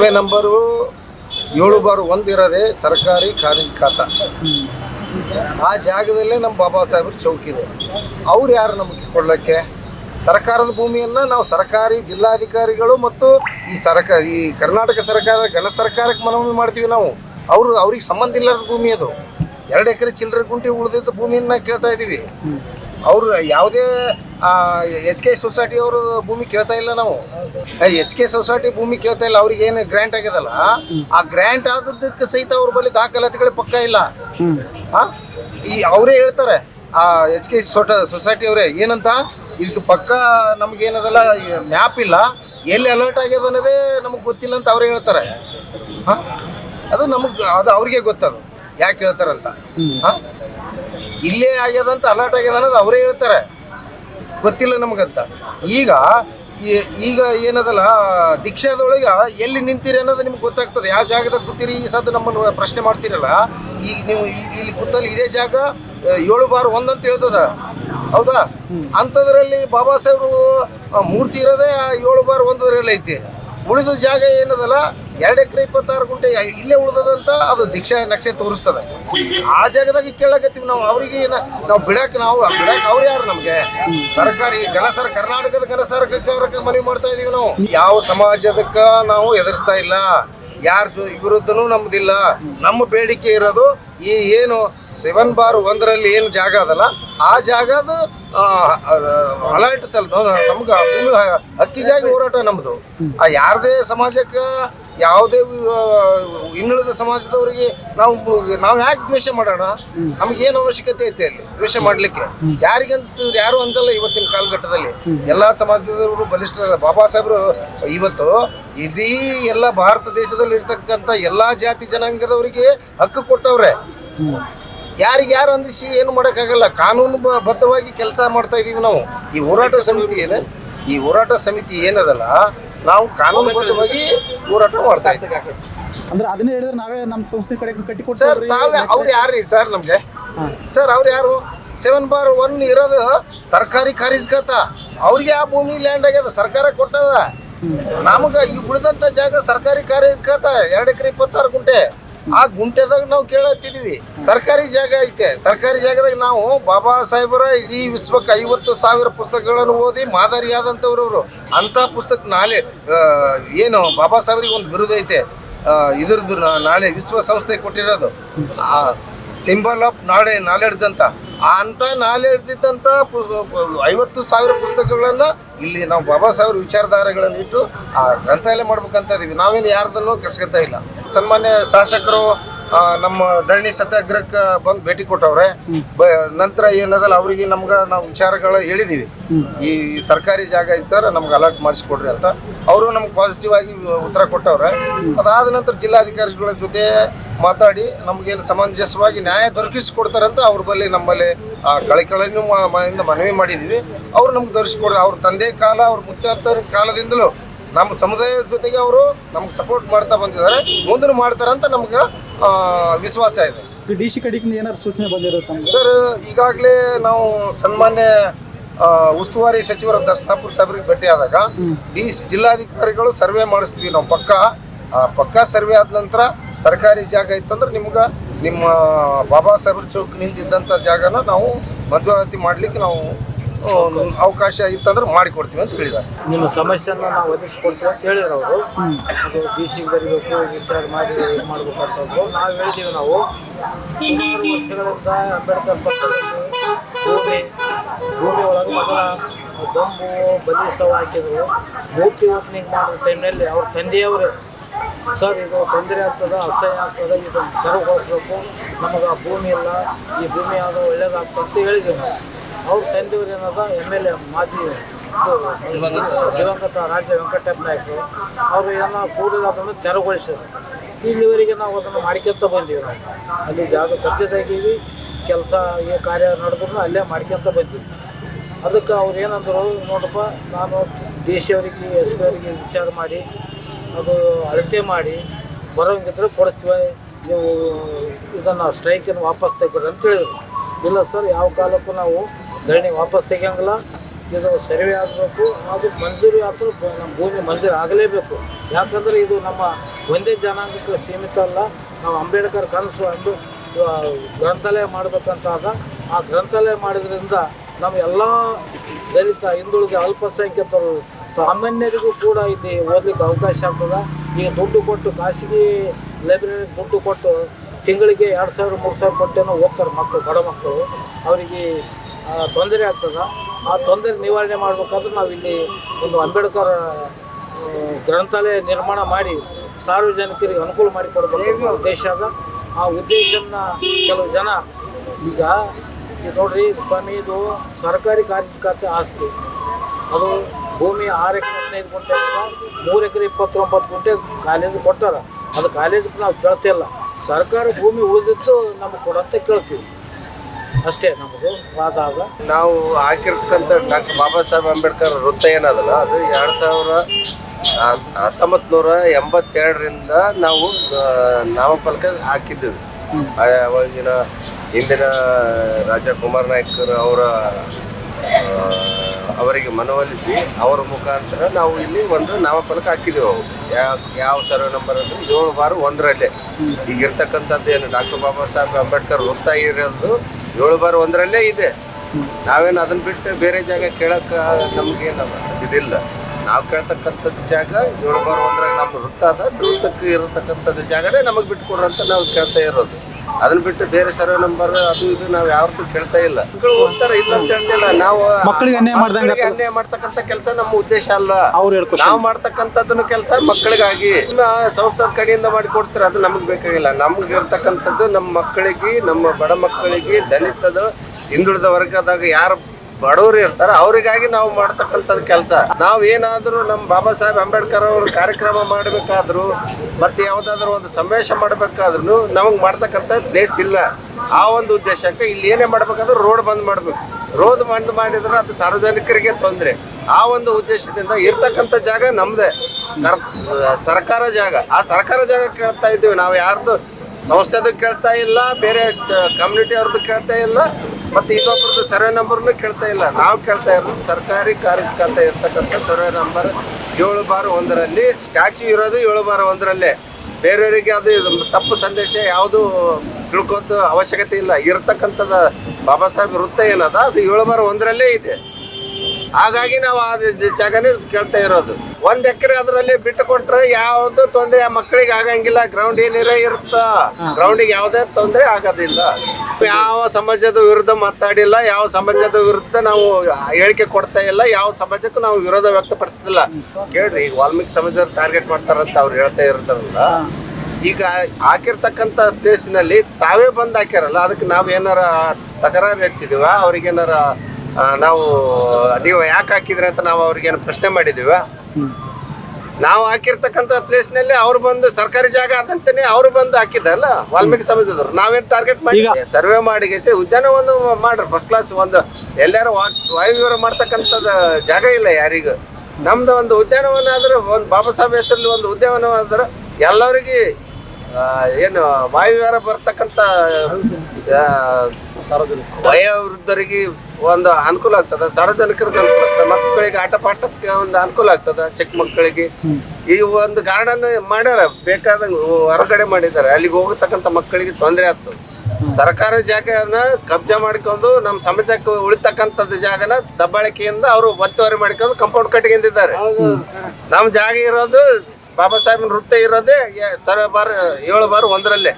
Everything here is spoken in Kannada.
ಸರ್ವೆ ನಂಬರು ಏಳು ಬಾರು ಒಂದು ಇರೋದೇ ಸರ್ಕಾರಿ ಕಾಲೇಜ್ ಖಾತಾ. ಆ ಜಾಗದಲ್ಲೇ ನಮ್ಮ ಬಾಬಾ ಸಾಹೇಬ್ರ ಚೌಕಿದೆ. ಅವ್ರು ಯಾರು ನಮಗೆ ಕೊಡಲಿಕ್ಕೆ? ಸರ್ಕಾರದ ಭೂಮಿಯನ್ನು ನಾವು ಸರ್ಕಾರಿ ಜಿಲ್ಲಾಧಿಕಾರಿಗಳು ಮತ್ತು ಈ ಸರ್ಕಾರ ಈ ಕರ್ನಾಟಕ ಸರ್ಕಾರ, ಗಣ ಸರ್ಕಾರಕ್ಕೆ ಮನವಿ ಮಾಡ್ತೀವಿ ನಾವು. ಅವರು, ಅವ್ರಿಗೆ ಸಂಬಂಧ ಇಲ್ಲದ ಭೂಮಿ ಅದು. ಎರಡು ಎಕರೆ ಚಿಲ್ಲರೆ ಗುಂಟಿ ಉಳಿದಿದ್ದ ಭೂಮಿಯನ್ನು ಕೇಳ್ತಾ ಇದ್ದೀವಿ ಅವರು ಯಾವುದೇ ಎಚ್ ಕೆ ಸೊಸೈಟಿ ಅವರು ಭೂಮಿ ಕೇಳ್ತಾ ಇಲ್ಲ ನಾವು. ಎಚ್ ಕೆ ಸೊಸೈಟಿ ಭೂಮಿ ಕೇಳ್ತಾ ಇಲ್ಲ ಅವ್ರಿಗೆ ಏನು ಗ್ರ್ಯಾಂಟ್ ಆಗ್ಯದಲ್ಲ ಆ ಗ್ರ್ಯಾಂಟ್ ಆದದ್ದಕ್ಕೆ ಸಹಿತ ಅವ್ರ ಬಳಿ ದಾಖಲಾತಿಗಳು ಪಕ್ಕ ಇಲ್ಲ? ಈ ಅವರೇ ಹೇಳ್ತಾರೆ ಆ ಎಚ್ ಕೆ ಸೊಟ ಸೊಸೈಟಿ ಅವರೇ ಏನಂತ ಇದಕ್ಕೆ ಪಕ್ಕ ನಮ್ಗೆ ಏನದಲ್ಲ ಮ್ಯಾಪ್ ಇಲ್ಲ ಎಲ್ಲಿ ಅಲರ್ಟ್ ಆಗ್ಯದ ಅನ್ನೋದೇ ನಮಗೆ ಗೊತ್ತಿಲ್ಲ ಅಂತ ಅವರೇ ಹೇಳ್ತಾರೆ. ಹಾ ಅದು ನಮಗೆ ಅದು ಅವ್ರಿಗೆ ಗೊತ್ತದು ಯಾಕೆ ಹೇಳ್ತಾರಂತ. ಹಾ ಇಲ್ಲೇ ಆಗ್ಯದಂತ ಅಲರ್ಟ್ ಆಗ್ಯದ ಅನ್ನೋದು ಅವರೇ ಹೇಳ್ತಾರೆ. ಗೊತ್ತಿಲ್ಲ ನಮಗಂತ. ಈಗ ಈಗ ಏನದಲ್ಲ, ದೀಕ್ಷಾದೊಳಗೆ ಎಲ್ಲಿ ನಿಂತೀರಿ ಅನ್ನೋದು ನಿಮ್ಗೆ ಗೊತ್ತಾಗ್ತದೆ. ಯಾವ ಜಾಗದಾಗ ಕೂತೀರಿ ಈ ಸದ್ದು ನಮ್ಮನ್ನು ಪ್ರಶ್ನೆ ಮಾಡ್ತೀರಲ್ಲ. ಈಗ ನೀವು ಇಲ್ಲಿ ಕೂತಲ್ಲಿ ಇದೇ ಜಾಗ ಏಳು ಬಾರ್ ಒಂದಂತ ಹೇಳ್ತದ. ಹೌದಾ? ಅಂಥದ್ರಲ್ಲಿ ಬಾಬಾ ಸಾಹೇಬ್ರು ಮೂರ್ತಿ ಇರೋದೇ ಏಳು ಬಾರ್ ಒಂದರಲ್ಲಿ ಐತಿ. ಉಳಿದ ಜಾಗ ಏನದಲ್ಲ ಎರಡು ಎಕರೆ ಇಪ್ಪತ್ತಾರು ಗುಂಟೆ ಇಲ್ಲೇ ಉಳಿದದಂತ ಅದು ದೀಕ್ಷಾ ನಕ್ಷೆ ತೋರಿಸ್ತದೆ. ಆ ಜಾಗದಾಗ ಕೇಳಕತ್ತೀವಿ ನಾವು, ಅವರಿಗೆ ನಾವು ಬಿಡಕ್ಕೆ ನಾವು ಬಿಡಕ್ಕೆ ಅವ್ರು ಯಾರು ನಮಗೆ? ಸರ್ಕಾರಿ ಘನ ಸರ್, ಕರ್ನಾಟಕದ ಘನ ಸರ್ಕಾರಕ್ಕೆ ಮನವಿ ಮಾಡ್ತಾ ಇದೀವಿ ನಾವು. ಯಾವ ಸಮಾಜದಕ್ಕೆ ನಾವು ಎದುರಿಸ್ತಾ ಇಲ್ಲ. ಯಾರ ಜೊ ವಿರುದ್ಧನೂ ನಮ್ದಿಲ್ಲ. ನಮ್ಮ ಬೇಡಿಕೆ ಇರೋದು ಈ ಏನು ಸೆವೆನ್ ಬಾರ್ ಒಂದರಲ್ಲಿ ಏನು ಜಾಗ ಅದಲ್ಲ, ಆ ಜಾಗದ ಅಲರ್ಟ್ ಸಲ್ ನಮ್ಗೆ ಹಕ್ಕಿಗಾಗಿ ಹೋರಾಟ ನಮ್ಮದು ಆ ಯಾರದೇ ಸಮಾಜಕ್ಕೆ ಯಾವುದೇ ಇನ್ನುಳಿದ ಸಮಾಜದವರಿಗೆ ನಾವು ನಾವು ಯಾಕೆ ದ್ವೇಷ ಮಾಡೋಣ? ನಮ್ಗೆ ಏನು ಅವಶ್ಯಕತೆ ಐತೆ ಅಲ್ಲಿ? ದ್ವೇಷ ಮಾಡಲಿಕ್ಕೆ. ಯಾರಿಗೆ ಅನ್ಸಿದ್ರೆ ಯಾರು ಅನ್ಸಲ್ಲ ಇವತ್ತಿನ ಕಾಲಘಟ್ಟದಲ್ಲಿ? ಎಲ್ಲ ಸಮಾಜದವರು ಬಲಿಷ್ಠ ಬಾಬಾ ಸಾಹೇಬರು, ಇವತ್ತು ಇಡೀ ಎಲ್ಲ ಭಾರತ ದೇಶದಲ್ಲಿ ಇರ್ತಕ್ಕಂಥ ಎಲ್ಲ ಜಾತಿ ಜನಾಂಗದವರಿಗೆ ಹಕ್ಕು ಕೊಟ್ಟವ್ರೆ. ಯಾರಿಗೆ ಯಾರು ಅಂದಿಸಿ ಏನು ಮಾಡೋಕ್ಕಾಗಲ್ಲ? ಕಾನೂನು ಬದ್ಧವಾಗಿ ಕೆಲಸ ಮಾಡ್ತಾ ಇದೀವಿ ನಾವು. ಈ ಹೋರಾಟ ಸಮಿತಿ ಏನು? ಈ ಹೋರಾಟ ಸಮಿತಿ ಏನದಲ್ಲ ನಾವು ಕಾನೂನು ಬದ್ಧವಾಗಿ ಹೋರಾಟ ಮಾಡ್ತಾ ಇದ್ದೀವಿ. ಅಂದ್ರೆ ಅದನ್ನೇ ಹೇಳಿದ್ರೆ ನಾವೇ ನಮ್ಮ ಸಂಸ್ಥೆ ಕಡೆ ಕಟ್ಟಿ ಸರ್ ತಾವೇ ಅವ್ರು ರೀ ಸರ್ ನಮ್ಗೆ? ಸರ್ ಅವ್ರು ಯಾರು? ಸೆವೆನ್ ಬಾರ್ ಒನ್ ಇರೋದು ಸರ್ಕಾರಿ ಖರೀಸ್ ಖಾತಾ ಅವ್ರಿಗೆ ಆ ಭೂಮಿ ಲ್ಯಾಂಡ್ ಆಗ್ಯದ ಸರ್ಕಾರ ಕೊಟ್ಟದ. ನಮಗ ಈ ಉಳಿದಂತ ಜಾಗ ಸರ್ಕಾರಿ ಖರೀಸ್ ಖಾತಾ ಎರಡು ಎಕರೆ ಇಪ್ಪತ್ತಾರು ಆ ಗುಂಟೆದಾಗ ನಾವು ಕೇಳತ್ತಿದೀವಿ. ಸರ್ಕಾರಿ ಜಾಗ ಐತೆ. ಸರ್ಕಾರಿ ಜಾಗದಾಗ ನಾವು ಬಾಬಾ ಸಾಹೇಬರ ಇಡೀ ವಿಶ್ವಕ್ಕೆ ಐವತ್ತು ಸಾವಿರ ಪುಸ್ತಕಗಳನ್ನು ಓದಿ ಮಾದರಿಯಾದಂಥವ್ರು ಅವರು. ಅಂಥ ಪುಸ್ತಕ ನಾಳೆ ಏನು ಬಾಬಾ ಸಾಹೇಬ್ರಿಗೆ ಒಂದು ಬಿರುದು ಐತೆ. ಇದ್ರದ್ದು ನಾಳೆ ವಿಶ್ವಸಂಸ್ಥೆ ಕೊಟ್ಟಿರೋದು. ಸಿಂಬಲ್ ಆಫ್ ನಾಳೆ ನಾಲೆಡ್ಜ್ ಅಂತ. ಅಂತ ನಾಲೆಡ್ಜ್ ಇದ್ದಂಥ ಐವತ್ತು ಸಾವಿರ ಪುಸ್ತಕಗಳನ್ನು ಇಲ್ಲಿ ನಾವು ಬಾಬಾ ಸಾಹೇಬ್ರ ವಿಚಾರಧಾರೆಗಳನ್ನು ಇಟ್ಟು ಆ ಗ್ರಂಥಾಲಯ ಮಾಡ್ಬೇಕಂತ ಇದೀವಿ. ನಾವೇನು ಯಾರ್ದನ್ನು ಕಸ್ಕೊತಾ ಇಲ್ಲ. ಸನ್ಮಾನ್ಯ ಶಾಸಕರು ನಮ್ಮ ಧರಣಿ ಸತ್ಯಾಗ್ರಹಕ್ಕೆ ಬಂದು ಭೇಟಿ ಕೊಟ್ಟವ್ರೆ. ನಂತರ ಏನದಲ್ಲ, ಅವರಿಗೆ ನಮ್ಗೆ ನಾವು ವಿಚಾರಗಳು ಹೇಳಿದೀವಿ. ಈ ಸರ್ಕಾರಿ ಜಾಗ ಐತೆ ಸರ್, ನಮ್ಗೆ ಅಲರ್ಟ್ ಮಾಡಿಸ್ಕೊಡ್ರಿ ಅಂತ. ಅವರು ನಮ್ಗೆ ಪಾಸಿಟಿವ್ ಆಗಿ ಉತ್ತರ ಕೊಟ್ಟವ್ರೆ. ಅದಾದ ನಂತರ ಜಿಲ್ಲಾಧಿಕಾರಿಗಳ ಜೊತೆ ಮಾತಾಡಿ, ನಮಗೇನು ಸಮಂಜಸವಾಗಿ ನ್ಯಾಯ ದೊರಕಿಸಿಕೊಡ್ತಾರಂತ ಅವ್ರ ಬಳಿ ನಮ್ಮಲ್ಲಿ ಇಂದ ಮನವಿ ಮಾಡಿದ್ವಿ. ಅವ್ರು ನಮ್ಗೆ ದೊರಕಿಸ್ಕೊಡ್ ಅವ್ರ ತಂದೆ ಕಾಲ, ಅವ್ರ ಮುತ್ತಾತರ ಕಾಲದಿಂದಲೂ ನಮ್ಮ ಸಮುದಾಯದ ಜೊತೆಗೆ ಅವರು ನಮ್ಗೆ ಸಪೋರ್ಟ್ ಮಾಡ್ತಾ ಬಂದಿದ್ದಾರೆ. ಮುಂದಿನ ಮಾಡ್ತಾರೆ ಅಂತ ನಮ್ಗೆ ವಿಶ್ವಾಸ ಇದೆ. ಡಿ ಸಿ ಕಡೆಗಿಂದ ಏನಾದ್ರು ಸೂಚನೆ ಬಂದಿರುತ್ತೆ ಸರ್ ಈಗಾಗಲೇ ನಾವು ಸನ್ಮಾನ್ಯ ಉಸ್ತುವಾರಿ ಸಚಿವರ ದರ್ಶನಾಪುರ ಸಾಹೇಬ್ರಿಗೆ ಭೇಟಿಯಾದಾಗ ಡಿ ಸಿ ಜಿಲ್ಲಾಧಿಕಾರಿಗಳು ಸರ್ವೆ ಮಾಡಿಸ್ತೀವಿ ನಾವು ಪಕ್ಕ. ಆ, ಪಕ್ಕಾ ಸರ್ವೆ ಆದ ನಂತರ ಸರ್ಕಾರಿ ಜಾಗ ಇತ್ತಂದ್ರೆ ನಿಮ್ಗೆ ನಿಮ್ಮ ಬಾಬಾ ಸಾಹೇಬ್ರ ಚೌಕ್ ನಿಂತಿದ್ದಂಥ ಜಾಗನ ನಾವು ಮಂಜೂರಾತಿ ಮಾಡಲಿಕ್ಕೆ ನಾವು ಅವಕಾಶ ಇತ್ತಂದ್ರೆ ಮಾಡಿಕೊಡ್ತೀವಿ ಅಂತ ಹೇಳಿದ್ದಾರೆ. ನಿಮ್ಮ ಸಮಸ್ಯೆಯನ್ನು ನಾವು ಒದಗಿಸ್ಕೊಡ್ತೀವಿ ಅಂತ ಹೇಳಿದ್ರು ಅವರು. ಅದು ಡಿ ಸಿ ಬರೀಬೇಕು ವಿಚಾರ ಮಾಡಿ ಇದು ಮಾಡ್ಬೇಕು ಅಂತಂದ್ರು ನಾವು ಹೇಳಿದ್ದೀವಿ ನಾವು. ಸುಮಾರು ವರ್ಷಗಳಿಂದ ಅಂಬೇಡ್ಕರ್ ಪಕ್ಷದಲ್ಲಿ ಭೂಮಿ ಭೂಮಿ ಒಳಗೆ ದೊಂಬು ಬಲಿಸವ ಹಾಕಿದ್ರು. ಮೂರ್ತಿ ಓಪನಿಂಗ್ ಮಾಡೋ ಟೈಮ್ನಲ್ಲಿ ಅವ್ರ ತಂದೆಯವರು ಸರ್ ಇದು ತೊಂದರೆ ಆಗ್ತದೆ ಅಸಹ್ಯ ಆಗ್ತದೆ ಇದು ತೆರವುಗೊಳಿಸ್ಬೇಕು ನಮಗೆ ಆ ಭೂಮಿ ಇಲ್ಲ ಈ ಭೂಮಿ ಯಾವುದೋ ಒಳ್ಳೇದಾಗ್ತದೆ ಅಂತ ಹೇಳಿದ್ದೀವಿ ನಾವು. ಅವ್ರ ತಂದೆಯವ್ರು ಏನದ? ಎಂ ಎಲ್ ಎ ಮಾಜಿ ದಿವಂಗತ ರಾಜ್ಯ ವೆಂಕಟಪ್ಪ ನಾಯ್ಕ ಅವರು ಏನೋ ಕೂಡಲ ಅದನ್ನು ತೆರವುಗೊಳಿಸಿದ್ರು. ಇಲ್ಲಿವರೆಗೆ ನಾವು ಅದನ್ನು ಮಾಡ್ಕೊಂತ ಬಂದೀವಿ ನಾವು. ಅಲ್ಲಿ ಜಾಗ ಕಬ್ಜದಾಗೀವಿ ಕೆಲಸ ಈ ಕಾರ್ಯ ನಡೆದ್ರು ಅಲ್ಲೇ ಮಾಡ್ಕೊಂತ ಬಂದೀವಿ. ಅದಕ್ಕೆ ಅವ್ರು ಏನಂದರು ನೋಡಪ್ಪ ನಾನು ಡಿ ಸಿ ಅವರಿಗೆ ಎಸ್ ಪಿ ಅವರಿಗೆ ವಿಚಾರ ಮಾಡಿ ಅದು ಅಳತೆ ಮಾಡಿ ಬರೋಂಗಿದ್ರೆ ಕೊಡಿಸ್ತೀವಿ. ನೀವು ಇದನ್ನು ಸ್ಟ್ರೈಕನ್ನು ವಾಪಸ್ ತೆಗೀರಿ ಅಂತ ಹೇಳಿದ್ರು. ಇಲ್ಲ ಸರ್ ಯಾವ ಕಾಲಕ್ಕೂ ನಾವು ಧರಣಿ ವಾಪಸ್ ತೆಗಿಯಂಗಿಲ್ಲ. ಇದು ಸರ್ವೆ ಆಗಬೇಕು ಅದು ಮಂಜೂರಿ ಆದರೂ ನಮ್ಮ ಭೂಮಿ ಮಂಜೂರು ಆಗಲೇಬೇಕು. ಯಾಕಂದರೆ ಇದು ನಮ್ಮ ಒಂದೇ ಜನಾಂಗಕ್ಕೆ ಸೀಮಿತ ಅಲ್ಲ. ನಾವು ಅಂಬೇಡ್ಕರ್ ಕನಸು ಅಂದು ಗ್ರಂಥಾಲಯ ಮಾಡಬೇಕಂತ ಆದ ಆ ಗ್ರಂಥಾಲಯ ಮಾಡಿದ್ರಿಂದ ನಮ್ಮ ಎಲ್ಲ ದಲಿತ ಹಿಂದುಳಿದ ಅಲ್ಪಸಂಖ್ಯಾತರು ಸಾಮಾನ್ಯರಿಗೂ ಕೂಡ ಇಲ್ಲಿ ಓದಲಿಕ್ಕೆ ಅವಕಾಶ ಆಗ್ತದೆ. ಈಗ ದುಡ್ಡು ಕೊಟ್ಟು ಖಾಸಗಿ ಲೈಬ್ರರಿ ದುಡ್ಡು ಕೊಟ್ಟು ತಿಂಗಳಿಗೆ ಎರಡು ಸಾವಿರ, ಮೂರು ಸಾವಿರ ಕೊಟ್ಟೇನೋ ಹೋಗ್ತಾರೆ ಮಕ್ಕಳು ಬಡ ಮಕ್ಕಳು ಅವರಿಗೆ ತೊಂದರೆ ಆಗ್ತದೆ? ಆ ತೊಂದರೆ ನಿವಾರಣೆ ಮಾಡಬೇಕಾದ್ರೆ ನಾವು ಇಲ್ಲಿ ಒಂದು ಅಂಬೇಡ್ಕರ್ ಗ್ರಂಥಾಲಯ ನಿರ್ಮಾಣ ಮಾಡಿ ಸಾರ್ವಜನಿಕರಿಗೆ ಅನುಕೂಲ ಮಾಡಿಕೊಡ್ಬೇಕು ಉದ್ದೇಶ ಅದ. ಆ ಉದ್ದೇಶನ ಕೆಲವು ಜನ ಈಗ ನೋಡ್ರಿ, ಸ್ವಾಮಿ, ಇದು ಸರ್ಕಾರಿ ಖಾತೆ ಆಸ್ತಿ. ಅದು ಭೂಮಿ ಆರು ಎಕರೆ ಹದಿನೈದು ಗುಂಟೆ ಮೂರು ಎಕರೆ ಇಪ್ಪತ್ತೊಂಬತ್ತು ಗುಂಟೆ ಕಾಲೇಜ್ ಕೊಡ್ತಾರೆ. ಅದು ಕಾಲೇಜಿಗೆ ನಾವು ಕೇಳ್ತಿಲ್ಲ. ಸರ್ಕಾರ ಭೂಮಿ ಉಳಿದಿತ್ತು ನಮಗೆ ಕೊಡಂತ ಕೇಳ್ತೀವಿ. ಅಷ್ಟೇ ನಮಗೆ ವಾದ ಆದ ನಾವು ಹಾಕಿರ್ತಕ್ಕಂಥ ಡಾಕ್ಟರ್ ಬಾಬಾ ಸಾಹೇಬ್ ಅಂಬೇಡ್ಕರ್ ವೃತ್ತ ಏನದಲ್ಲ ಅದು ಎರಡು ಸಾವಿರ ಹತ್ತೊಂಬತ್ತು ನೂರ ಎಂಬತ್ತೆರಡರಿಂದ ನಾವು ಆ, ನಾಮಫಲಕ ಹಾಕಿದ್ದೀವಿ. ಆ, ಅವಾಗಿನ ಹಿಂದಿನ ರಾಜಾ ಕುಮಾರ್ ನಾಯ್ಕರ್ ಅವರ ಆ, ಅವರಿಗೆ ಮನವೊಲಿಸಿ ಅವರ ಮುಖಾಂತರ ನಾವು ಇಲ್ಲಿ ಒಂದು ನಾಮಫಲಕ ಹಾಕಿದ್ದೀವಿ ಅವು. ಯಾವ ಯಾವ ಸರ್ವೆ ನಂಬರ್ ಅಂದರೆ ಏಳು ಬಾರು ಒಂದರಲ್ಲೇ. ಈಗ ಇರ್ತಕ್ಕಂಥದ್ದು ಏನು ಡಾಕ್ಟರ್ ಬಾಬಾ ಸಾಹೇಬ್ ಅಂಬೇಡ್ಕರ್ ವೃತ್ತ ಇರೋದು ಏಳು ಬಾರ್ ಒಂದರಲ್ಲೇ ಇದೆ. ನಾವೇನು ಅದನ್ನ ಬಿಟ್ಟು ಬೇರೆ ಜಾಗ ಕೇಳಕ್ಕೆ ನಮಗೇನು ಇದಿಲ್ಲ. ನಾವು ಕೇಳ್ತಕ್ಕಂಥದ್ದು ಜಾಗ ಏಳು ಬಾರ್ ಒಂದರಾಗ ನಮ್ಮ ವೃತ್ತ ಅದ ವೃತ್ತಕ್ಕೆ ಇರತಕ್ಕಂಥದ್ದು ಜಾಗನೇ ನಮಗೆ ಬಿಟ್ಟು ಕೊಡ್ರಿ ಅಂತ ನಾವು ಕೇಳ್ತಾ ಇರೋದು. ಅದನ್ನ ಬಿಟ್ಟು ಬೇರೆ ಸರ್ವೆ ನಂಬರ್ ಅದು ಇದು ನಾವು ಯಾವತ್ತೂ ಕೇಳ್ತಾ ಇಲ್ಲ. ಮಕ್ಕಳು ಹೋಗ್ತಾರೆ ಇಲ್ಲ ಅಂತ ಹೇಳ್ತಿಲ್ಲ. ನಾವು ಮಕ್ಕಳಿಗೆ ಅನ್ಯಾಯ ಮಾಡ್ದಂಗೆ ಮಕ್ಕಳಿಗೆ ಅನ್ಯಾಯ ಮಾಡ್ತಕ್ಕಂಥ ಕೆಲಸ ನಮ್ಮ ಉದ್ದೇಶ ಅಲ್ಲ. ಅವ್ರು ಹೇಳ್ಕೊ ನಾವು ಮಾಡ್ತಕ್ಕಂಥದ್ದನ್ನು ಕೆಲಸ ಮಕ್ಕಳಿಗಾಗಿ ನಿಮ್ಮ ಸಂಸ್ಥೆ ಕಡೆಯಿಂದ ಮಾಡಿ ಕೊಡ್ತಾರೆ ಅದು ನಮಗೆ ಬೇಕಾಗಿಲ್ಲ. ನಮ್ಗೆ ಇರ್ತಕ್ಕಂಥದ್ದು ನಮ್ಮ ಮಕ್ಕಳಿಗೆ ನಮ್ಮ ಬಡ ಮಕ್ಕಳಿಗೆ ದಲಿತದ ಹಿಂದುಳಿದ ವರ್ಗದಾಗ ಯಾರು ಬಡವರು ಇರ್ತಾರೆ, ಅವರಿಗಾಗಿ ನಾವು ಮಾಡ್ತಕ್ಕಂಥದ್ದು ಕೆಲಸ. ನಾವು ಏನಾದರೂ ನಮ್ಮ ಬಾಬಾ ಸಾಹೇಬ್ ಅಂಬೇಡ್ಕರ್ ಅವ್ರ ಕಾರ್ಯಕ್ರಮ ಮಾಡಬೇಕಾದ್ರೂ, ಮತ್ತು ಯಾವುದಾದ್ರೂ ಒಂದು ಸಮಾವೇಶ ಮಾಡಬೇಕಾದ್ರೂ ನಮಗೆ ಮಾಡ್ತಕ್ಕಂಥ ಪ್ಲೇಸ್ ಇಲ್ಲ. ಆ ಒಂದು ಉದ್ದೇಶಕ್ಕೆ ಇಲ್ಲಿ ಏನೇ ಮಾಡ್ಬೇಕಾದ್ರೂ ರೋಡ್ ಬಂದ್ ಮಾಡಬೇಕು. ರೋಡ್ ಬಂದ್ ಮಾಡಿದ್ರೆ ಅದು ಸಾರ್ವಜನಿಕರಿಗೆ ತೊಂದರೆ. ಆ ಒಂದು ಉದ್ದೇಶದಿಂದ ಇರ್ತಕ್ಕಂಥ ಜಾಗ ನಮ್ಮದೇ ಸರ್ಕಾರ ಜಾಗ. ಆ ಸರ್ಕಾರ ಜಾಗ ಕೇಳ್ತಾ ಇದ್ದೀವಿ. ನಾವು ಯಾರ್ದು ಸಂಸ್ಥೆದು ಕೇಳ್ತಾ ಇಲ್ಲ, ಬೇರೆ ಕಮ್ಯುನಿಟಿ ಅವ್ರದ್ದು ಕೇಳ್ತಾ ಇಲ್ಲ. ಮತ್ತು ಇನ್ನೊಬ್ಬರದ್ದು ಸರ್ವೆ ನಂಬರ್ನು ಕೇಳ್ತಾ ಇಲ್ಲ. ನಾವು ಕೇಳ್ತಾ ಇರೋದು ಸರ್ಕಾರಿ ಕಾರ್ಯಕರ್ತ ಇರ್ತಕ್ಕಂಥ ಸರ್ವೆ ನಂಬರ್ ಏಳು ಬಾರ ಒಂದರಲ್ಲಿ ಸ್ಟ್ಯಾಚ್ಯೂ ಇರೋದು ಏಳು ಬಾರ ಒಂದರಲ್ಲೇ. ಬೇರೆಯವರಿಗೆ ಅದು ತಪ್ಪು ಸಂದೇಶ ಯಾವುದು ತಿಳ್ಕೊತ ಅವಶ್ಯಕತೆ ಇಲ್ಲ. ಇರತಕ್ಕಂಥದ್ದು ಬಾಬಾ ಸಾಹೇಬ್ ವೃತ್ತ ಏನದ? ಅದು ಏಳು ಬಾರ ಒಂದರಲ್ಲೇ ಇದೆ. ಹಾಗಾಗಿ ನಾವು ಆ ಜಾಗನೇ ಕೇಳ್ತಾ ಇರೋದು. ಒಂದ್ ಎಕರೆ ಅದರಲ್ಲಿ ಬಿಟ್ಟು ಕೊಟ್ರೆ ಯಾವ್ದು ತೊಂದರೆ ಮಕ್ಕಳಿಗೆ ಆಗಂಗಿಲ್ಲ. ಗ್ರೌಂಡ್ ಏನಿರ ಇರುತ್ತ. ಗ್ರೌಂಡಿಗೆ ಯಾವುದೇ ತೊಂದರೆ ಆಗೋದಿಲ್ಲ. ಯಾವ ಸಮಾಜದ ವಿರುದ್ಧ ಮಾತಾಡಿಲ್ಲ ಯಾವ ಸಮಾಜದ ವಿರುದ್ಧ ನಾವು ಹೇಳಿಕೆ ಕೊಡ್ತಾ ಇಲ್ಲ ಯಾವ ಸಮಾಜಕ್ಕೂ ನಾವು ವಿರೋಧ ವ್ಯಕ್ತಪಡಿಸ್ತಿಲ್ಲ. ಕೇಳ್ರಿ ಈಗ ವಾಲ್ಮೀಕಿ ಸಮಾಜ ಟಾರ್ಗೆಟ್ ಮಾಡ್ತಾರಂತ ಅವ್ರು ಹೇಳ್ತಾ ಇರ್ತಾರಲ್ಲ ಈಗ ಹಾಕಿರ್ತಕ್ಕಂಥ ಪ್ಲೇಸ್ನಲ್ಲಿ ತಾವೇ ಬಂದು ಹಾಕ್ಯಾರಲ್ಲ ಅದಕ್ಕೆ ನಾವು ಏನಾರ ತಕರಾರು ಎತ್ತಿದೀವ? ಅವ್ರಿಗೇನಾರ ನಾವು ನೀವು ಯಾಕೆ ಹಾಕಿದ್ರಿ ಅಂತ ನಾವು ಅವ್ರಿಗೇನು ಪ್ರಶ್ನೆ ಮಾಡಿದೀವ? ನಾವು ಹಾಕಿರ್ತಕ್ಕಂಥ ಪ್ಲೇಸ್ನಲ್ಲಿ ಅವ್ರು ಬಂದು ಸರ್ಕಾರಿ ಜಾಗ ಅದಂತಾನೆ ಅವ್ರು ಬಂದು ಹಾಕಿದ್ದಲ್ಲ ವಾಲ್ಮೀಕಿ ಸಮಾಜದವ್ರು ನಾವೇನು ಟಾರ್ಗೆಟ್ ಮಾಡಿ ಸರ್ವೆ ಮಾಡಿ ಗೆಸಿ ಉದ್ಯಾನವನ್ನು ಮಾಡ್ರಿ. ಫಸ್ಟ್ ಕ್ಲಾಸ್ ಒಂದು ಎಲ್ಲಾರು ವಾ- ವಾಯುವಿಹಾರ ಮಾಡ್ತಕ್ಕಂಥದ್ದು ಜಾಗ ಇಲ್ಲ ಯಾರಿಗೂ. ನಮ್ದು ಒಂದು ಉದ್ಯಾನವನ ಆದ್ರೆ ಒಂದು ಬಾಬಾ ಸಾಹೇಬ್ ಹೆಸರಲ್ಲಿ ಒಂದು ಉದ್ಯಾನವನ ಆದ್ರೆ ಎಲ್ಲರಿಗೆ ಏನು ವಾಯುವಿಹಾರ ಬರ್ತಕ್ಕಂಥ ವಯೋವೃದ್ಧರಿಗೆ ಒಂದು ಅನುಕೂಲ ಆಗ್ತದೆ? ಸಾರ್ವಜನಿಕರಿಗೆ ಅನುಕೂಲ ಆಗ್ತದೆ ಮಕ್ಕಳಿಗೆ ಆಟ ಪಾಠಕ್ಕೆ ಒಂದು ಅನುಕೂಲ ಆಗ್ತದೆ? ಚಿಕ್ಕ ಮಕ್ಕಳಿಗೆ? ಈ ಒಂದು ಗಾರ್ಡನ್ ಮಾಡ್ಯಾರ. ಬೇಕಾದಂಗೆ ಹೊರಗಡೆ ಮಾಡಿದ್ದಾರೆ. ಅಲ್ಲಿಗೆ ಹೋಗತಕ್ಕಂಥ ಮಕ್ಕಳಿಗೆ ತೊಂದರೆ ಆಗ್ತದೆ. ಸರ್ಕಾರ ಜಾಗನ ಕಬ್ಜಾ ಮಾಡ್ಕೊಂಡು ನಮ್ಮ ಸಮಾಜಕ್ಕೆ ಉಳಿತಕ್ಕಂಥದ್ದು ಜಾಗನ ದಬ್ಬಾಳಿಕೆಯಿಂದ ಅವರು ಒತ್ತುವರಿ ಮಾಡ್ಕೊಂಡು ಕಂಪೌಂಡ್ ಕಟ್ಕೊಂಡಿದ್ದಾರೆ ನಮ್ಮ ಜಾಗ ಇರೋದು ಬಾಬಾ ಸಾಹೇಬ್ ನೃತ್ಯ ಇರೋದೇ ಸರ ಬಾರ್ ಏಳು ಬಾರ್ ಒಂದರಲ್ಲೇ.